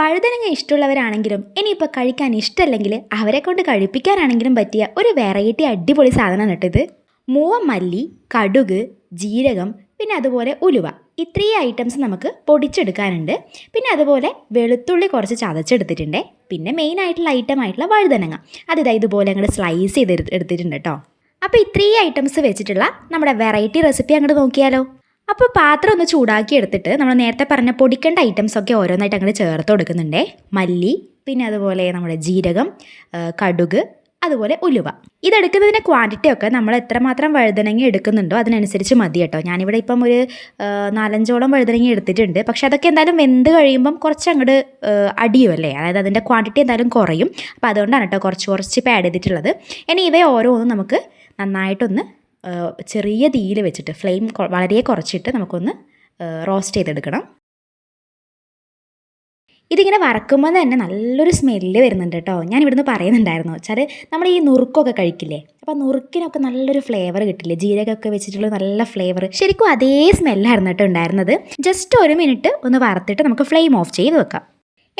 വഴുതനങ്ങ ഇഷ്ടമുള്ളവരാണെങ്കിലും ഇനിയിപ്പോൾ കഴിക്കാൻ ഇഷ്ടമല്ലെങ്കിൽ അവരെ കൊണ്ട് കഴിപ്പിക്കാനാണെങ്കിലും പറ്റിയ ഒരു വെറൈറ്റി അടിപൊളി സാധനമാണ് മൂവ മല്ലി കടുക് ജീരകം പിന്നെ അതുപോലെ ഉലുവ. ഇത്രയും ഐറ്റംസ് നമുക്ക് പൊടിച്ചെടുക്കാനുണ്ട്. പിന്നെ അതുപോലെ വെളുത്തുള്ളി കുറച്ച് ചതച്ചെടുത്തിട്ടുണ്ട്. പിന്നെ മെയിൻ ആയിട്ടുള്ള ഐറ്റം ആയിട്ടുള്ള വഴുതനങ്ങ. അത് ഇതാ ഇതുപോലെ അങ്ങോട്ട് സ്ലൈസ് ചെയ്ത് എടുത്ത് എടുത്തിട്ടുണ്ട് കേട്ടോ. അപ്പോൾ ഇത്രയും ഐറ്റംസ് വെച്ചിട്ടുള്ള നമ്മുടെ വെറൈറ്റി റെസിപ്പി അങ്ങോട്ട് നോക്കിയാലോ. അപ്പോൾ പാത്രം ഒന്ന് ചൂടാക്കി എടുത്തിട്ട് നമ്മൾ നേരത്തെ പറഞ്ഞ പൊടിക്കേണ്ട ഐറ്റംസ് ഒക്കെ ഓരോന്നായിട്ട് അങ്ങോട്ട് ചേർത്ത് കൊടുക്കുന്നുണ്ടേ. മല്ലി പിന്നെ അതുപോലെ നമ്മുടെ ജീരകം കടുക് അതുപോലെ ഉലുവ. ഇതെടുക്കുന്നതിന്റെ ക്വാണ്ടിറ്റി ഒക്കെ നമ്മൾ എത്രമാത്രം വഴുതനങ്ങ എടുക്കുന്നുണ്ടോ അതിനനുസരിച്ച് മതി കേട്ടോ. ഞാനിവിടെ ഇപ്പം ഒരു നാലഞ്ചോളം വഴുതനങ്ങ എടുത്തിട്ടുണ്ട്. പക്ഷെ അതൊക്കെ എന്തായാലും വെന്ത് കഴിയുമ്പം കുറച്ച് അങ്ങോട്ട് അടിയും അല്ലേ? അതായത് അതിന്റെ ക്വാണ്ടിറ്റി എന്തായാലും കുറയും. അപ്പോൾ അതുകൊണ്ടാണ് കേട്ടോ കുറച്ച് കുറച്ച് ഇപ്പോൾ ആഡ് ചെയ്തിട്ടുള്ളത്. ഇനി ഇവയെ ഓരോന്നും നമുക്ക് നന്നായിട്ടൊന്ന് ചെറിയ തീയിൽ വെച്ചിട്ട് ഫ്ലെയിം വളരെ കുറച്ചിട്ട് നമുക്കൊന്ന് റോസ്റ്റ് ചെയ്തെടുക്കണം. ഇതിങ്ങനെ വറക്കുമ്പോൾ തന്നെ നല്ലൊരു സ്മെല്ല് വരുന്നുണ്ട് കേട്ടോ. ഞാൻ ഇവിടുന്ന് പറയുന്നുണ്ടായിരുന്നു. വെച്ചാൽ നമ്മൾ ഈ നുറുക്കൊക്കെ കഴിക്കില്ലേ? അപ്പോൾ നുറുക്കിനൊക്കെ നല്ലൊരു ഫ്ലേവർ കിട്ടില്ലേ? ജീരകമൊക്കെ വെച്ചിട്ടുള്ള നല്ല ഫ്ലേവർ ശരിക്കും അതേ സ്മെല്ലായിരുന്നു കേട്ടോ ഉണ്ടായിരുന്നത്. ജസ്റ്റ് ഒരു മിനിറ്റ് ഒന്ന് വറുത്തിട്ട് നമുക്ക് ഫ്ലെയിം ഓഫ് ചെയ്ത് വെക്കാം.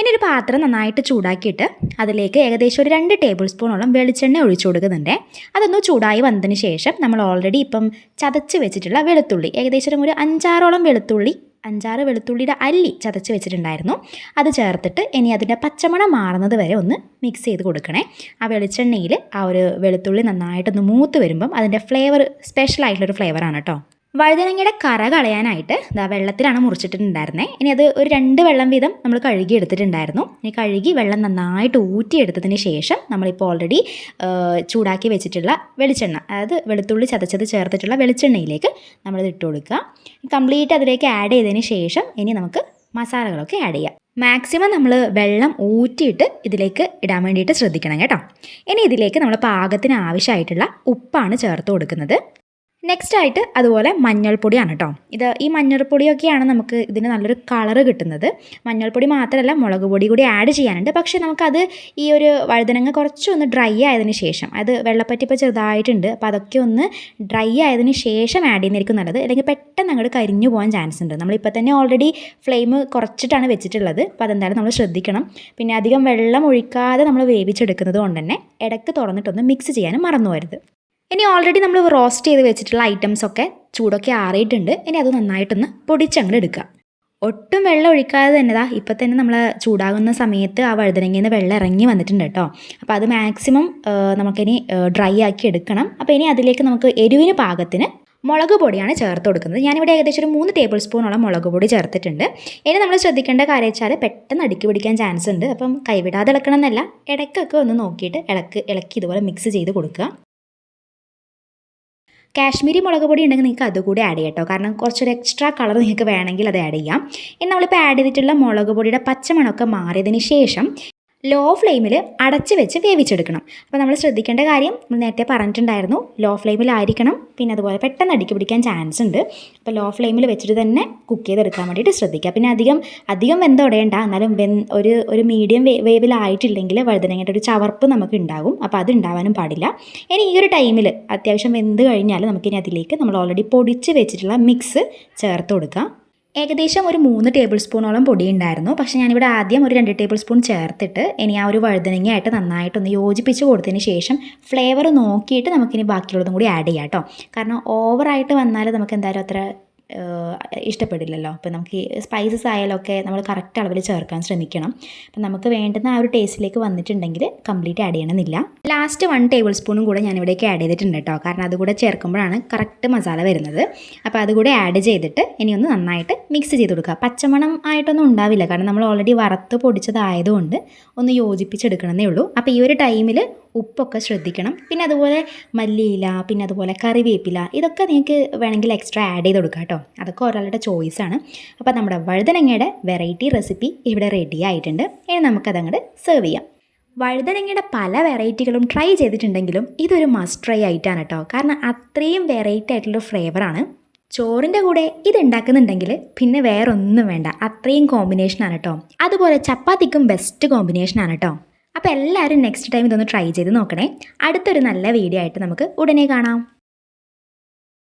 ഇനി ഒരു പാത്രം നന്നായിട്ട് ചൂടാക്കിയിട്ട് അതിലേക്ക് ഏകദേശം ഒരു രണ്ട് ടേബിൾ സ്പൂണോളം വെളിച്ചെണ്ണ ഒഴിച്ചു കൊടുക്കുന്നുണ്ട്. അതൊന്ന് ചൂടായി വന്നതിന് ശേഷം നമ്മൾ ഓൾറെഡി ഇപ്പം ചതച്ച് വെച്ചിട്ടുള്ള വെളുത്തുള്ളി ഏകദേശം ഒരു അഞ്ചാറോളം വെളുത്തുള്ളി അഞ്ചാറ് വെളുത്തുള്ളിയുടെ അല്ലി ചതച്ച് വെച്ചിട്ടുണ്ടായിരുന്നു. അത് ചേർത്തിട്ട് ഇനി അതിന്റെ പച്ചമണം മാറുന്നത് വരെ ഒന്ന് മിക്സ് ചെയ്ത് കൊടുക്കണേ. ആ വെളിച്ചെണ്ണയിൽ ആ ഒരു വെളുത്തുള്ളി നന്നായിട്ടൊന്ന് മൂത്ത് വരുമ്പം അതിന്റെ ഫ്ലേവർ സ്പെഷ്യൽ ആയിട്ടുള്ളൊരു ഫ്ലേവറാണ് കേട്ടോ. വഴുതനങ്ങയുടെ കറ കളയാനായിട്ട് ഇതാ വെള്ളത്തിലാണ് മുറിച്ചിട്ടുണ്ടായിരുന്നത് ഇനി അത് ഒരു രണ്ട് വെള്ളം വീതം നമ്മൾ കഴുകി എടുത്തിട്ടുണ്ടായിരുന്നു. ഇനി കഴുകി വെള്ളം നന്നായിട്ട് ഊറ്റിയെടുത്തതിന് ശേഷം നമ്മളിപ്പോൾ ഓൾറെഡി ചൂടാക്കി വെച്ചിട്ടുള്ള വെളിച്ചെണ്ണ അതായത് വെളുത്തുള്ളി ചതച്ചത് ചേർത്തിട്ടുള്ള വെളിച്ചെണ്ണയിലേക്ക് നമ്മളിത് ഇട്ട് കൊടുക്കുക. കംപ്ലീറ്റ് അതിലേക്ക് ആഡ് ചെയ്തതിന് ശേഷം ഇനി നമുക്ക് മസാലകളൊക്കെ ആഡ് ചെയ്യാം. മാക്സിമം നമ്മൾ വെള്ളം ഊറ്റിയിട്ട് ഇതിലേക്ക് ഇടാൻ വേണ്ടിയിട്ട് ശ്രദ്ധിക്കണം കേട്ടോ. ഇനി ഇതിലേക്ക് നമ്മൾ പാകത്തിന് ആവശ്യമായിട്ടുള്ള ഉപ്പാണ് ചേർത്ത് കൊടുക്കുന്നത്. നെക്സ്റ്റ് ആയിട്ട് അതുപോലെ മഞ്ഞൾപ്പൊടിയാണ് കേട്ടോ ഇത് ഈ മഞ്ഞൾപ്പൊടിയൊക്കെയാണ് നമുക്ക് ഇതിന് നല്ലൊരു കളറ് കിട്ടുന്നത്. മഞ്ഞൾപ്പൊടി മാത്രമല്ല മുളക് പൊടി കൂടി ആഡ് ചെയ്യാനുണ്ട്. പക്ഷേ നമുക്കത് ഈ ഒരു വഴുതനങ്ങ കുറച്ചൊന്ന് ഡ്രൈ ആയതിനു ശേഷം അത് വെള്ളപ്പറ്റി ഇപ്പോൾ ചെറുതായിട്ടുണ്ട് അപ്പോൾ അതൊക്കെ ഒന്ന് ഡ്രൈ ആയതിന് ശേഷം ആഡ് ചെയ്യുന്നതായിരിക്കും നല്ലത്. അല്ലെങ്കിൽ പെട്ടെന്ന് അങ്ങോട്ട് കരിഞ്ഞു പോകാൻ ചാൻസ് ഉണ്ട്. നമ്മളിപ്പോൾ തന്നെ ഓൾറെഡി ഫ്ലെയിം കുറച്ചിട്ടാണ് വെച്ചിട്ടുള്ളത്. അപ്പോൾ അതെന്തായാലും നമ്മൾ ശ്രദ്ധിക്കണം. പിന്നെ അധികം വെള്ളം ഒഴിക്കാതെ നമ്മൾ വേവിച്ചെടുക്കുന്നത് കൊണ്ട് തന്നെ ഇടയ്ക്ക് തുറന്നിട്ടൊന്ന് മിക്സ് ചെയ്യാനും മറന്നു പോകരുത്. ഇനി ഓൾറെഡി നമ്മൾ റോസ്റ്റ് ചെയ്ത് വെച്ചിട്ടുള്ള ഐറ്റംസ് ഒക്കെ ചൂടൊക്കെ ആറിയിട്ടുണ്ട്. ഇനി അത് നന്നായിട്ടൊന്ന് പൊടിച്ചങ്ങോട്ട് എടുക്കുക. ഒട്ടും വെള്ളം ഒഴിക്കാതെ തന്നെ ദാ ഇപ്പം തന്നെ നമ്മൾ ചൂടാകുന്ന സമയത്ത് ആ വഴുതനങ്ങയിൽ നിന്ന് വെള്ളം ഇറങ്ങി വന്നിട്ടുണ്ട് കേട്ടോ. അപ്പോൾ അത് മാക്സിമം നമുക്കിനി ഡ്രൈ ആക്കി എടുക്കണം. അപ്പോൾ ഇനി അതിലേക്ക് നമുക്ക് എരിവിന് പാകത്തിന് മുളക് പൊടിയാണ് ചേർത്ത് കൊടുക്കുന്നത്. ഞാനിവിടെ ഏകദേശം ഒരു മൂന്ന് ടേബിൾ സ്പൂണോളം മുളക് പൊടി ചേർത്തിട്ടുണ്ട്. ഇനി നമ്മൾ ശ്രദ്ധിക്കേണ്ട കാര്യം വെച്ചാൽ പെട്ടെന്ന് അടുക്കി പിടിക്കാൻ ചാൻസ് ഉണ്ട്. അപ്പം കൈവിടാതെ ഇളക്കണം എന്നല്ല ഇടയ്ക്കൊക്കെ ഒന്ന് നോക്കിയിട്ട് ഇളക്ക് ഇളക്കി ഇതുപോലെ മിക്സ് ചെയ്ത് കൊടുക്കുക. കാശ്മീരി മുളക് പൊടി ഉണ്ടെങ്കിൽ നിങ്ങൾക്ക് അതുകൂടി ആഡ് ചെയ്യാം കേട്ടോ കാരണം കുറച്ചൊരു എക്സ്ട്രാ കളർ നിങ്ങൾക്ക് വേണമെങ്കിൽ അത് ആഡ് ചെയ്യാം. ഇനി നമ്മളിപ്പോൾ ആഡ് ചെയ്തിട്ടുള്ള മുളക് പൊടിയുടെ പച്ചമണമൊക്കെ മാറിയതിന് ശേഷം ലോ ഫ്ലെയിമിൽ അടച്ച് വെച്ച് വേവിച്ചെടുക്കണം. അപ്പോൾ നമ്മൾ ശ്രദ്ധിക്കേണ്ട കാര്യം നമ്മൾ നേരത്തെ പറഞ്ഞിട്ടുണ്ടായിരുന്നു ലോ ഫ്ലെയിമിലായിരിക്കണം. പിന്നെ അതുപോലെ പെട്ടെന്ന് അടുക്കി പിടിക്കാൻ ചാൻസ് ഉണ്ട്. അപ്പോൾ ലോ ഫ്ലെയിമിൽ വെച്ചിട്ട് തന്നെ കുക്ക് ചെയ്തെടുക്കാൻ വേണ്ടിയിട്ട് ശ്രദ്ധിക്കുക. പിന്നെ അധികം അധികം വെന്ത് ഉടയണ്ട എന്നാലും വെൻ ഒരു ഒരു മീഡിയം വേ വേവിലായിട്ടില്ലെങ്കിൽ വഴുതനങ്ങയുടെ ഒരു ചവർപ്പ് നമുക്ക് ഉണ്ടാകും. അപ്പോൾ അത് ഉണ്ടാവാനും പാടില്ല. ഇനി ഈ ഒരു ടൈമിൽ അത്യാവശ്യം വെന്ത് കഴിഞ്ഞാൽ നമുക്കിനി അതിലേക്ക് നമ്മൾ ഓൾറെഡി പൊടിച്ച് വെച്ചിട്ടുള്ള മിക്സ് ചേർത്ത് കൊടുക്കാം. ഏകദേശം ഒരു മൂന്ന് ടേബിൾ സ്പൂണോളം പൊടി ഉണ്ടായിരുന്നു പക്ഷേ ഞാനിവിടെ ആദ്യം ഒരു രണ്ട് ടേബിൾ സ്പൂൺ ചേർത്തിട്ട് ഇനി ആ ഒരു വഴുതനങ്ങയായിട്ട് നന്നായിട്ടൊന്ന് യോജിപ്പിച്ച് കൊടുത്തതിന് ശേഷം ഫ്ലേവർ നോക്കിയിട്ട് നമുക്കിനി ബാക്കിയുള്ളതും കൂടി ആഡ് ചെയ്യാം കേട്ടോ കാരണം ഓവറായിട്ട് വന്നാൽ നമുക്ക് എന്തായാലും അത്ര ഇഷ്ടപ്പെടില്ലല്ലോ. അപ്പോൾ നമുക്ക് സ്പൈസസ് ആയാലൊക്കെ നമ്മൾ കറക്റ്റ് അളവിൽ ചേർക്കാൻ ശ്രമിക്കണം. അപ്പം നമുക്ക് വേണ്ടുന്ന ആ ഒരു ടേസ്റ്റിലേക്ക് വന്നിട്ടുണ്ടെങ്കിൽ കംപ്ലീറ്റ് ആഡ് ചെയ്യണമെന്നില്ല. ലാസ്റ്റ് വൺ ടേബിൾ സ്പൂണും കൂടെ ഞാൻ ഇവിടേക്ക് ആഡ് ചെയ്തിട്ടുണ്ട് കേട്ടോ. കാരണം അതുകൂടെ ചേർക്കുമ്പോഴാണ് കറക്റ്റ് മസാല വരുന്നത്. അപ്പോൾ അതുകൂടെ ആഡ് ചെയ്തിട്ട് ഇനി ഒന്ന് നന്നായിട്ട് മിക്സ് ചെയ്ത് കൊടുക്കുക. പച്ചമണം ആയിട്ടൊന്നും ഉണ്ടാവില്ല. കാരണം നമ്മൾ ഓൾറെഡി വറുത്ത് പൊടിച്ചതായതുകൊണ്ട് ഒന്ന് യോജിപ്പിച്ചെടുക്കണമെന്നേ ഉള്ളൂ. അപ്പോൾ ഈ ഒരു ടൈമിൽ ഉപ്പൊക്കെ ശ്രദ്ധിക്കണം. പിന്നെ അതുപോലെ മല്ലിയില പിന്നെ അതുപോലെ കറിവേപ്പില ഇതൊക്കെ നിങ്ങൾക്ക് വേണമെങ്കിൽ എക്സ്ട്രാ ആഡ് ചെയ്ത് കൊടുക്കാം അതൊക്കെ ഒരാളുടെ ചോയ്സാണ് അപ്പോൾ നമ്മുടെ വഴുതനങ്ങയുടെ വെറൈറ്റി റെസിപ്പി ഇവിടെ റെഡി ആയിട്ടുണ്ട്. ഇനി നമുക്കതങ്ങോട്ട് സെർവ് ചെയ്യാം. വഴുതനങ്ങയുടെ പല വെറൈറ്റികളും ട്രൈ ചെയ്തിട്ടുണ്ടെങ്കിലും ഇതൊരു മസ്റ്റ് ട്രൈ ആയിട്ടാണ് കേട്ടോ കാരണം അത്രയും വെറൈറ്റി ആയിട്ടുള്ള ഫ്ലേവറാണ് ചോറിന്റെ കൂടെ ഇത് ഉണ്ടാക്കുന്നുണ്ടെങ്കിൽ പിന്നെ വേറെ ഒന്നും വേണ്ട. അത്രയും കോമ്പിനേഷനാണ് കേട്ടോ അതുപോലെ ചപ്പാത്തിക്കും ബെസ്റ്റ് കോമ്പിനേഷനാണ് കേട്ടോ അപ്പോൾ എല്ലാവരും നെക്സ്റ്റ് ടൈം ഇതൊന്ന് ട്രൈ ചെയ്ത് നോക്കണേ. അടുത്തൊരു നല്ല വീഡിയോ ആയിട്ട് നമുക്ക് ഉടനെ കാണാം.